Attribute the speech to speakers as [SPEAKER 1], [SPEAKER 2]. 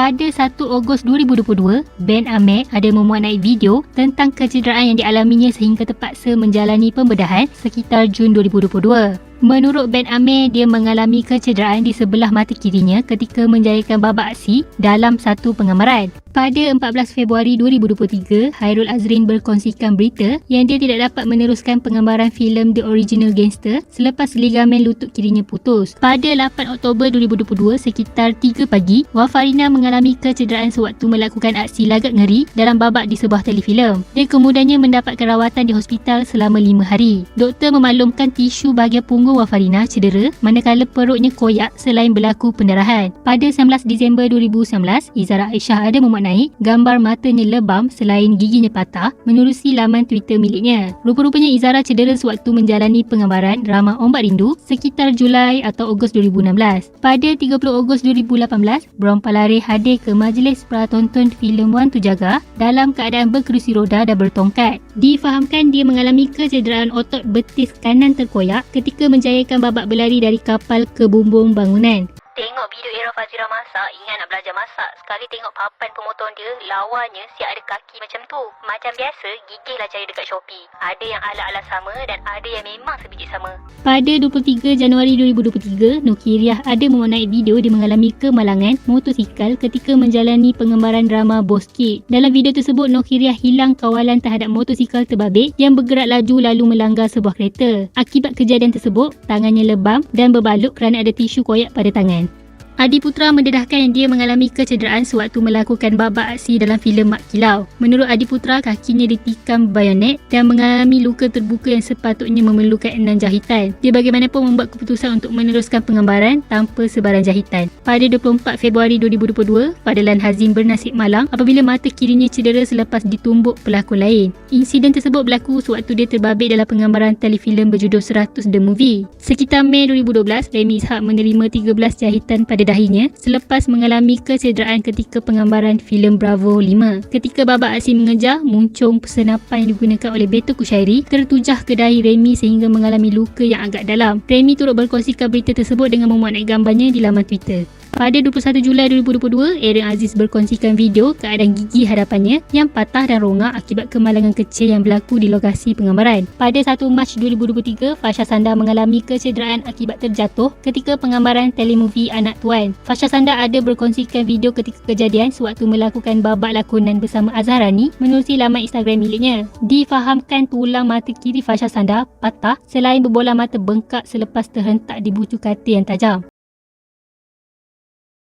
[SPEAKER 1] Pada 1 Ogos 2022, Ben Ahmed ada memuat naik video tentang kecederaan yang dialaminya sehingga terpaksa menjalani pembedahan sekitar Jun 2022. Menurut Ben Amir, dia mengalami kecederaan di sebelah mata kirinya ketika menjayakan babak aksi dalam satu pengamaran. Pada 14 Februari 2023, Hairul Azrin berkongsikan berita yang dia tidak dapat meneruskan penggambaran filem The Original Gangster selepas ligamen lutut kirinya putus. Pada 8 Oktober 2022, sekitar 3 pagi, Wafarina mengalami kecederaan sewaktu melakukan aksi lagak ngeri dalam babak di sebuah telefilm. Dia kemudiannya mendapatkan rawatan di hospital selama 5 hari. Doktor memaklumkan tisu bahagian punggung Wafarina cedera manakala perutnya koyak selain berlaku pendarahan. Pada 19 Disember 2019, Izara Aisyah ada memuat naik gambar matanya lebam selain giginya patah menerusi laman Twitter miliknya. Rupa-rupanya Izara cedera sewaktu menjalani penggambaran drama Ombak Rindu sekitar Julai atau Ogos 2016. Pada 30 Ogos 2018, Brom Palare hadir ke majlis pratonton filem Wan Tu Jaga dalam keadaan berkerusi roda dan bertongkat. Difahamkan dia mengalami kecederaan otot betis kanan terkoyak ketika menjayakan babak berlari dari kapal ke bumbung bangunan.
[SPEAKER 2] Fazira masak, ingat nak belajar masak. Sekali tengok papan pemotong dia, lawannya siap ada kaki macam tu. Macam biasa, gigihlah cari dekat Shopee. Ada yang ala-ala sama dan ada yang memang sebiji sama.
[SPEAKER 1] Pada 23 Januari 2023, Nukiriah ada menaik video dia mengalami kemalangan motosikal ketika menjalani pengembaraan drama Boski. Dalam video tersebut, Nukiriah hilang kawalan terhadap motosikal terbabit yang bergerak laju lalu melanggar sebuah kereta. Akibat kejadian tersebut, tangannya lebam dan berbaluk kerana ada tisu koyak pada tangan. Adi Putra mendedahkan yang dia mengalami kecederaan sewaktu melakukan babak aksi dalam filem Mak Kilau. Menurut Adi Putra, kakinya ditikam bayonet dan mengalami luka terbuka yang sepatutnya memerlukan enam jahitan. Dia bagaimanapun membuat keputusan untuk meneruskan penggambaran tanpa sebarang jahitan. Pada 24 Februari 2022, Fadlan Hazim bernasib malang apabila mata kirinya cedera selepas ditumbuk pelakon lain. Insiden tersebut berlaku sewaktu dia terbabit dalam penggambaran telefilm berjudul 100 The Movie. Sekitar Mei 2012, Remy Ishak menerima 13 jahitan pada dahinya selepas mengalami kecederaan ketika penggambaran filem Bravo 5. Ketika babak aksi mengejar, muncung senapan yang digunakan oleh Beto Kushairi tertujah ke dahi Remy sehingga mengalami luka yang agak dalam. Remy turut berkongsikan berita tersebut dengan memuat naik gambarnya di laman Twitter. Pada 21 Julai 2022, Aaron Aziz berkongsikan video keadaan gigi hadapannya yang patah dan rongak akibat kemalangan kecil yang berlaku di lokasi penggambaran. Pada 1 Mac 2023, Fasha Sanda mengalami kecederaan akibat terjatuh ketika penggambaran telemovie Anak Tuan. Fasha Sanda ada berkongsikan video ketika kejadian sewaktu melakukan babak lakonan bersama Azharani menerusi laman Instagram miliknya. Difahamkan tulang mata kiri Fasha Sanda patah selain berbola mata bengkak selepas terhentak di bucu katil yang tajam.